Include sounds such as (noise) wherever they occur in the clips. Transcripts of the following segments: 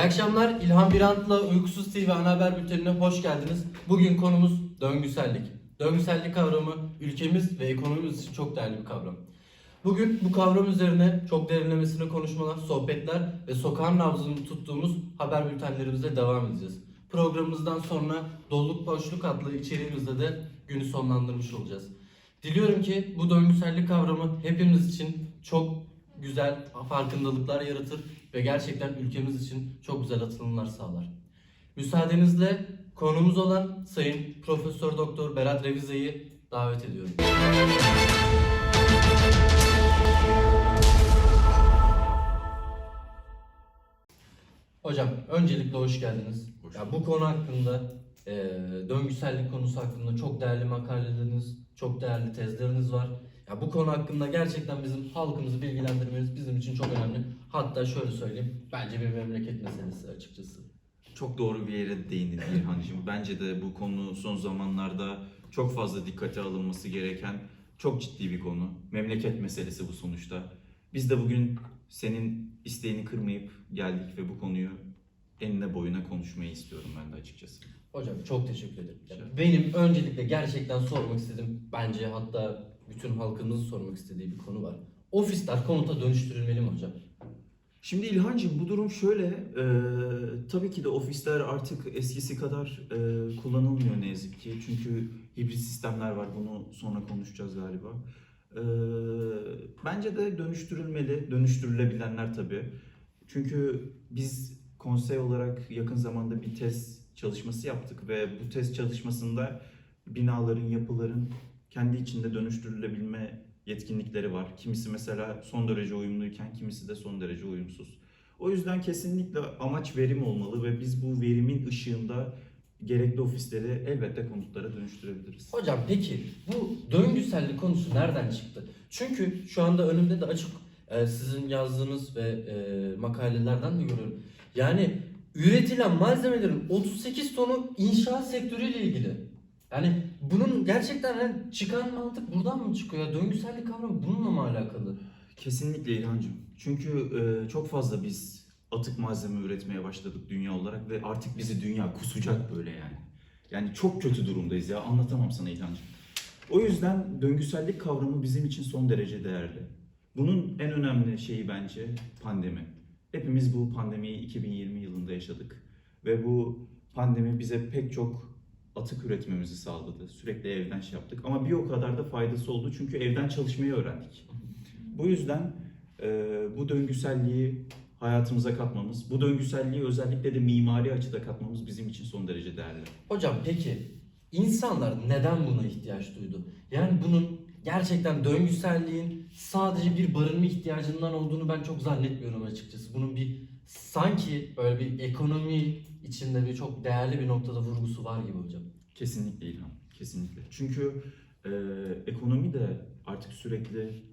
İyi akşamlar. İlhan Birant'la Uykusuz TV ana haber bültenine hoş geldiniz. Bugün konumuz döngüsellik. Döngüsellik kavramı ülkemiz ve ekonomimiz için çok değerli bir kavram. Bugün bu kavram üzerine çok derinlemesine konuşmalar, sohbetler ve sokağın nabzını tuttuğumuz haber bültenlerimizle devam edeceğiz. Programımızdan sonra Doluluk Boşluk adlı içeriğimizde de günü sonlandırmış olacağız. Diliyorum ki bu döngüsellik kavramı hepimiz için çok güzel farkındalıklar yaratır ve gerçekten ülkemiz için çok güzel atılımlar sağlar. Müsaadenizle konumuz olan Sayın Profesör Doktor Berat Revize'yi davet ediyorum. Hocam öncelikle hoş geldiniz. Hoş ya bu konu hakkında e, döngüsellik konusu hakkında çok değerli makaleleriniz, çok değerli tezleriniz var. Ya bu konu hakkında gerçekten bizim halkımızı bilgilendirmeniz bizim için çok önemli. Hatta şöyle söyleyeyim, bence bir memleket meselesi açıkçası. Çok doğru bir yere değindin İlhan'cığım. Bence de bu konu son zamanlarda çok fazla dikkate alınması gereken çok ciddi bir konu. Memleket meselesi bu sonuçta. Biz de bugün senin isteğini kırmayıp geldik ve bu konuyu enine boyuna konuşmayı istiyorum ben de açıkçası. Hocam çok teşekkür ederim. Benim öncelikle gerçekten sormak istediğim, bence hatta bütün halkımızın sormak istediği bir konu var. Ofisler konuta dönüştürülmeli mi hocam? Şimdi İlhancığım bu durum şöyle, e, tabii ki de ofisler artık eskisi kadar e, kullanılmıyor ne yazık ki. Çünkü hibrit sistemler var, bunu sonra konuşacağız galiba. E, bence de dönüştürülmeli, dönüştürülebilenler tabii. Çünkü biz konsey olarak yakın zamanda bir test çalışması yaptık ve bu test çalışmasında binaların, yapıların kendi içinde dönüştürülebilme yetkinlikleri var. Kimisi mesela son derece uyumluyken kimisi de son derece uyumsuz. O yüzden kesinlikle amaç verim olmalı ve biz bu verimin ışığında gerekli ofisleri elbette konutlara dönüştürebiliriz. Hocam peki bu döngüsellik konusu nereden çıktı? Çünkü şu anda önümde de açık e, sizin yazdığınız ve e, makalelerden de görüyorum. Yani üretilen malzemelerin 38 tonu inşaat sektörüyle ilgili. Yani bunun gerçekten hani çıkan mantık buradan mı çıkıyor? Döngüsellik kavramı bununla mı alakalı? Kesinlikle İlhancığım. Çünkü e, çok fazla biz atık malzeme üretmeye başladık dünya olarak ve artık bizi dünya kusacak böyle yani. Yani çok kötü durumdayız ya anlatamam sana İlhancığım. O yüzden döngüsellik kavramı bizim için son derece değerli. Bunun en önemli şeyi bence pandemi. Hepimiz bu pandemiyi 2020 yılında yaşadık. Ve bu pandemi bize pek çok atık üretmemizi sağladı. Sürekli evden şey yaptık. Ama bir o kadar da faydası oldu çünkü evden çalışmayı öğrendik. Bu yüzden e, bu döngüselliği hayatımıza katmamız, bu döngüselliği özellikle de mimari açıda katmamız bizim için son derece değerli. Hocam peki insanlar neden buna ihtiyaç duydu? Yani bunun gerçekten döngüselliğin sadece bir barınma ihtiyacından olduğunu ben çok zannetmiyorum açıkçası. Bunun bir sanki böyle bir ekonomi içinde bir çok değerli bir noktada vurgusu var gibi hocam. Kesinlikle İlhan, kesinlikle. Çünkü e, ekonomi de artık sürekli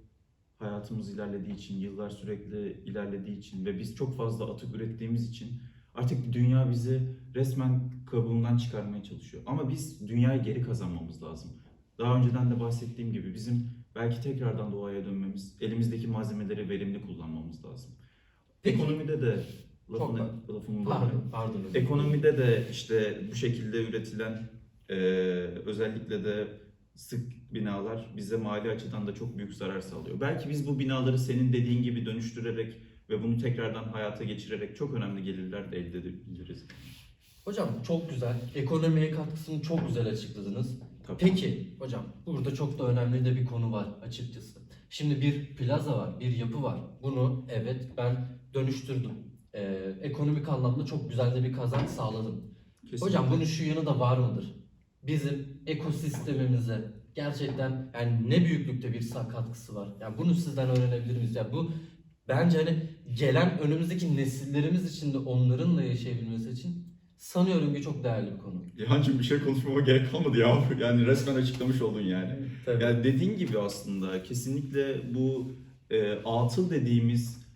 hayatımız ilerlediği için, yıllar sürekli ilerlediği için ve biz çok fazla atık ürettiğimiz için artık dünya bizi resmen kabuğundan çıkarmaya çalışıyor. Ama biz dünyayı geri kazanmamız lazım. Daha önceden de bahsettiğim gibi bizim belki tekrardan doğaya dönmemiz, elimizdeki malzemeleri verimli kullanmamız lazım. Peki. Ekonomide de Çok lafını, lafımı bölme. Pardon, pardon. Ekonomide de işte bu şekilde üretilen e, özellikle de sık binalar bize mali açıdan da çok büyük zarar sağlıyor. Belki biz bu binaları senin dediğin gibi dönüştürerek ve bunu tekrardan hayata geçirerek çok önemli gelirler de elde edebiliriz. Hocam çok güzel. Ekonomiye katkısını çok güzel açıkladınız. Tabii. Peki hocam burada çok da önemli de bir konu var açıkçası. Şimdi bir plaza var, bir yapı var. Bunu evet ben dönüştürdüm. Ee, ekonomik anlamda çok güzel de bir kazanç sağladım. Kesinlikle. Hocam bunun şu yanı da var mıdır? Bizim ekosistemimize gerçekten yani ne büyüklükte bir katkısı var. Yani bunu sizden öğrenebilir miyiz? Yani bu bence hani gelen önümüzdeki nesillerimiz için de onların da yaşayabilmesi için sanıyorum ki çok değerli bir konu. İlhancığım bir şey konuşmama gerek kalmadı ya. (laughs) Yani resmen açıklamış oldun yani. Tabii. Yani dediğin gibi aslında kesinlikle bu e, atıl dediğimiz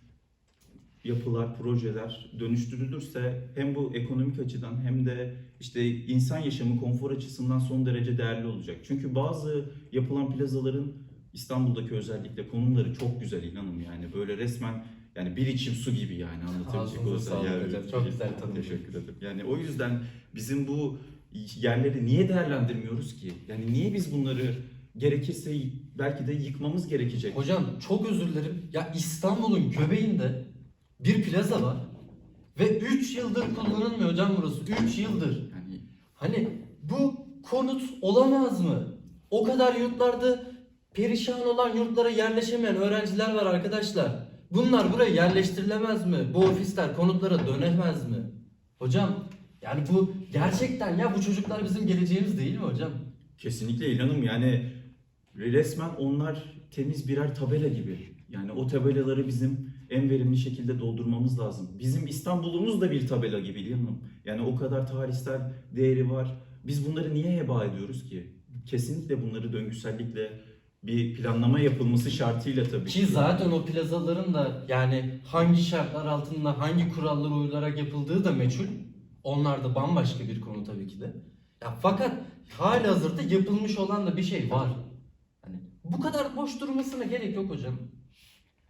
yapılar, projeler dönüştürülürse hem bu ekonomik açıdan hem de işte insan yaşamı, konfor açısından son derece değerli olacak. Çünkü bazı yapılan plazaların İstanbul'daki özellikle konumları çok güzel inanın yani böyle resmen yani bir içim su gibi yani anlatabilecek sağlık Yani- hocam. Çok güzel tanımladın. Teşekkür ederim. Yani o yüzden bizim bu yerleri niye değerlendirmiyoruz ki? Yani niye biz bunları gerekirse belki de yıkmamız gerekecek? Hocam çok özür dilerim. Ya İstanbul'un göbeğinde bir plaza var. Ve 3 yıldır kullanılmıyor hocam burası. 3 yıldır. Yani Hani bu konut olamaz mı? O kadar yurtlarda perişan olan yurtlara yerleşemeyen öğrenciler var arkadaşlar. Bunlar buraya yerleştirilemez mi? Bu ofisler konutlara dönemez mi? Hocam yani bu gerçekten ya bu çocuklar bizim geleceğimiz değil mi hocam? Kesinlikle İlhan'ım yani resmen onlar temiz birer tabela gibi. Yani o tabelaları bizim en verimli şekilde doldurmamız lazım. Bizim İstanbul'umuz da bir tabela gibi İlhan'ım. Yani o kadar tarihsel değeri var. Biz bunları niye heba ediyoruz ki? Kesinlikle bunları döngüsellikle bir planlama yapılması şartıyla tabii Ki zaten o plazaların da yani hangi şartlar altında hangi kurallara uyularak yapıldığı da meçhul. Onlar da bambaşka bir konu tabii ki de. Ya fakat hali hazırda yapılmış olan da bir şey var. Hani bu kadar boş durmasına gerek yok hocam.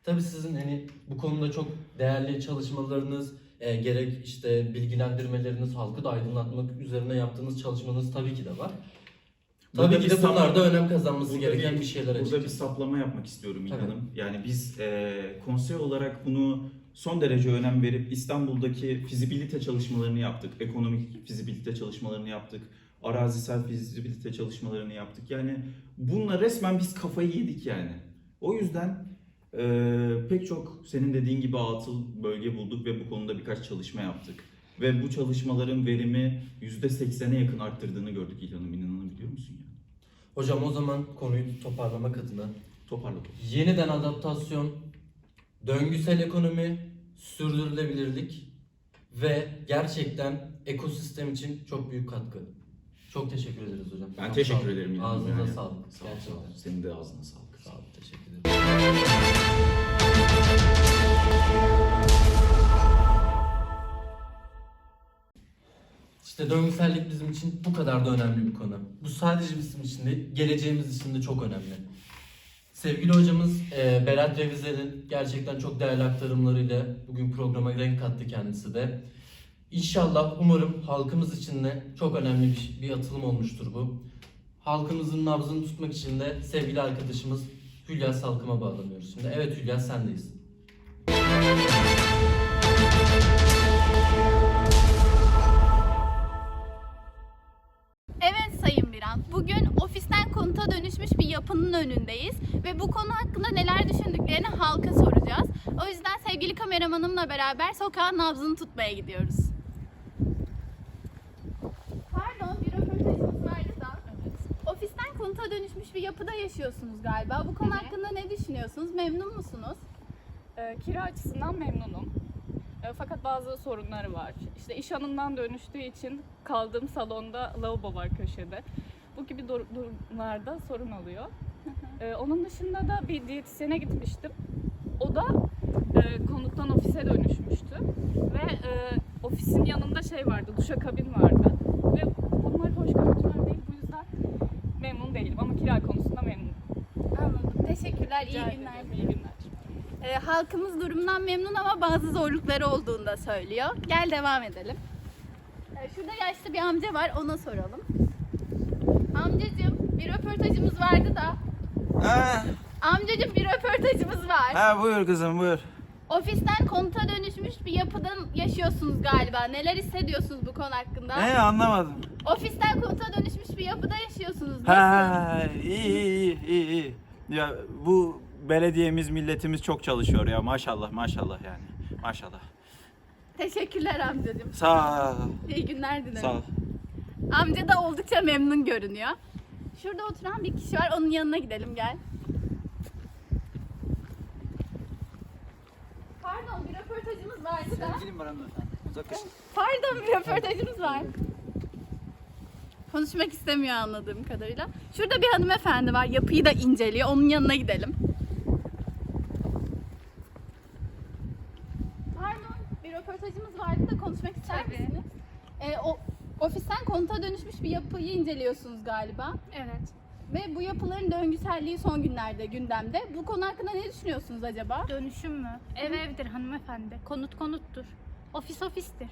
Tabii sizin hani bu konuda çok değerli çalışmalarınız, e, gerek işte bilgilendirmeleriniz, halkı da aydınlatmak üzerine yaptığınız çalışmanız tabii ki de var. Tabii ki de bunlar da önem kazanması Burada gereken bir- bir şeyler Burada bir saplama yapmak istiyorum Tabii. İlhan'ım. Yani biz e, konsey olarak bunu son derece önem verip İstanbul'daki fizibilite çalışmalarını yaptık. Ekonomik fizibilite çalışmalarını yaptık. Arazisel fizibilite çalışmalarını yaptık. Yani bununla resmen biz kafayı yedik yani. O yüzden e, pek çok senin dediğin gibi atıl bölge bulduk ve bu konuda birkaç çalışma yaptık. Ve bu çalışmaların verimi %80'e yakın arttırdığını gördük İlhan'ım. İnanabiliyor musun ya? Hocam o zaman konuyu toparlamak adına Toparla toparla. yeniden adaptasyon, döngüsel ekonomi, sürdürülebilirlik ve gerçekten ekosistem için çok büyük katkı. Çok teşekkür ederiz hocam. Ben Çok teşekkür olun. ederim. İlhan. Ağzınıza Yani- sağlık. Sağ ol, sağ ol. Senin de ağzına sağlık. Sağ olun. Teşekkür ederim. (laughs) İşte döngüsellik bizim için bu kadar da önemli bir konu. Bu sadece bizim için değil, geleceğimiz için de çok önemli. Sevgili hocamız e, Berat Revize'nin gerçekten çok değerli aktarımlarıyla bugün programa renk kattı kendisi de. İnşallah umarım halkımız için de çok önemli bir, bir atılım olmuştur bu. Halkımızın nabzını tutmak için de sevgili arkadaşımız Hülya Salkım'a bağlanıyoruz şimdi. Evet Hülya sendeyiz. Bugün ofisten konuta dönüşmüş bir yapının önündeyiz ve bu konu hakkında neler düşündüklerini halka soracağız. O yüzden sevgili kameramanımla beraber sokağın nabzını tutmaya gidiyoruz. Pardon, bir röportajımız vardı da. Ofisten konuta dönüşmüş bir yapıda yaşıyorsunuz galiba. Bu konu Evet. hakkında ne düşünüyorsunuz? Memnun musunuz? Ee, kira açısından memnunum. Ee, fakat bazı sorunları var. İşte iş anından dönüştüğü için kaldığım salonda lavabo var köşede. Bu gibi dur- durumlarda sorun oluyor. Ee, onun dışında da bir diyetisyene gitmiştim. O da e, konuttan ofise dönüşmüştü. Ve e, ofisin yanında şey vardı, duşakabin vardı. Ve bunlar hoş görüntüler değil. Bu yüzden memnun değilim ama kira konusunda memnunum. Anladım. Teşekkürler, iyi günler. İyi günler. Ee, halkımız durumdan memnun ama bazı zorlukları olduğunu da söylüyor. Gel devam edelim. Ee, şurada yaşlı bir amca var, ona soralım. Amcacığım, bir röportajımız vardı da. Ha, Amcacığım bir röportajımız var. ha buyur kızım buyur. Ofisten konuta dönüşmüş bir yapıdan yaşıyorsunuz galiba. Neler hissediyorsunuz bu konu hakkında? Ne anlamadım. Ofisten konuta dönüşmüş bir yapıda yaşıyorsunuz. Nasıl? Ha, iyi iyi iyi iyi iyi. Ya bu belediyemiz milletimiz çok çalışıyor ya maşallah maşallah yani. Maşallah. Teşekkürler amcacığım. Sağ ol. İyi günler dilerim. Sağ ol. Amca da oldukça memnun görünüyor. Şurada oturan bir kişi var. Onun yanına gidelim gel. Pardon bir röportajımız vardı da. Sevgilim var hanımefendi. Uzaklaşın. Pardon bir röportajımız var. Konuşmak istemiyor anladığım kadarıyla. Şurada bir hanımefendi var. Yapıyı da inceliyor. Onun yanına gidelim. Pardon bir röportajımız vardı da konuşmak ister Tabii. misiniz? Ee, o, ofisten konuta dönüşmüş bir yapıyı inceliyorsunuz galiba. Evet. Ve bu yapıların döngüselliği son günlerde gündemde. Bu konu hakkında ne düşünüyorsunuz acaba? Dönüşüm mü? Ev evdir hanımefendi. Konut konuttur. Ofis ofistir.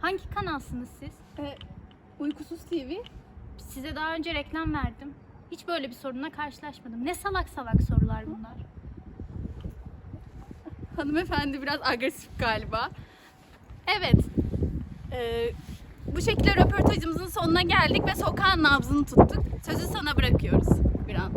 Hangi kanalsınız siz? Ee, Uykusuz TV. Size daha önce reklam verdim. Hiç böyle bir sorunla karşılaşmadım. Ne salak salak sorular bunlar. Hanımefendi biraz agresif galiba. Evet. Ee, bu şekilde röportajımızın sonuna geldik ve sokağın nabzını tuttuk. Sözü sana bırakıyoruz bir an.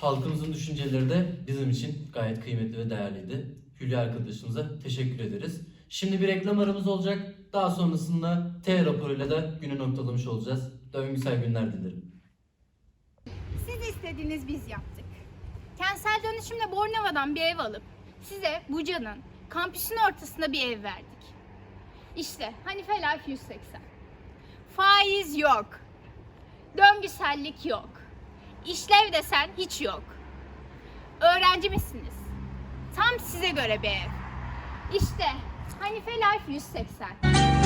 Halkımızın düşünceleri de bizim için gayet kıymetli ve değerliydi. Hülya arkadaşımıza teşekkür ederiz. Şimdi bir reklam aramız olacak. Daha sonrasında T raporuyla da günü noktalamış olacağız. Döngüsel günler dilerim. İstediğiniz biz yaptık. Kentsel dönüşümle Bornova'dan bir ev alıp size Buca'nın kampüsün ortasında bir ev verdik. İşte Hanife Life 180. Faiz yok. Döngüsellik yok. İşlev desen hiç yok. Öğrenci misiniz? Tam size göre bir ev. İşte Hanife Life 180.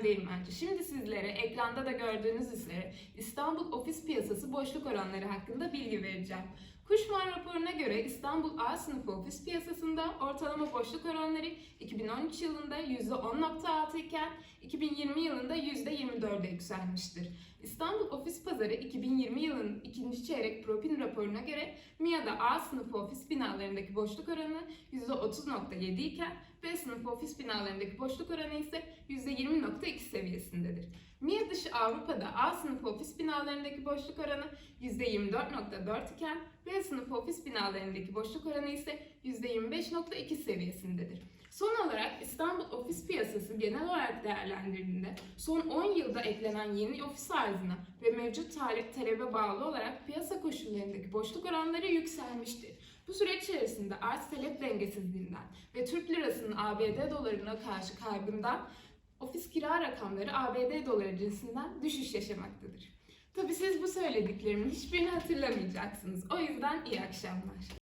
Özlem Değirmenci. Şimdi sizlere ekranda da gördüğünüz üzere İstanbul ofis piyasası boşluk oranları hakkında bilgi vereceğim. Kuşman raporuna göre İstanbul A sınıfı ofis piyasasında ortalama boşluk oranları 2013 yılında %10.6 iken 2020 yılında %24'e yükselmiştir. İstanbul ofis pazarı 2020 yılının ikinci çeyrek Propin raporuna göre MİA'da A sınıfı ofis binalarındaki boşluk oranı %30.7 iken B sınıfı ofis binalarındaki boşluk oranı ise %20.2 seviyesindedir. MİA dışı Avrupa'da A sınıfı ofis binalarındaki boşluk oranı %24.4 iken B sınıfı ofis binalarındaki boşluk oranı ise %25.2 seviyesindedir. Son olarak İstanbul ofis piyasası genel olarak değerlendirildiğinde son 10 yılda eklenen yeni ofis arzına ve mevcut talep talebe bağlı olarak piyasa koşullarındaki boşluk oranları yükselmiştir. Bu süreç içerisinde arz talep dengesizliğinden ve Türk lirasının ABD dolarına karşı kaybından ofis kira rakamları ABD doları cinsinden düşüş yaşamaktadır. Tabii siz bu söylediklerimin hiçbirini hatırlamayacaksınız. O yüzden iyi akşamlar.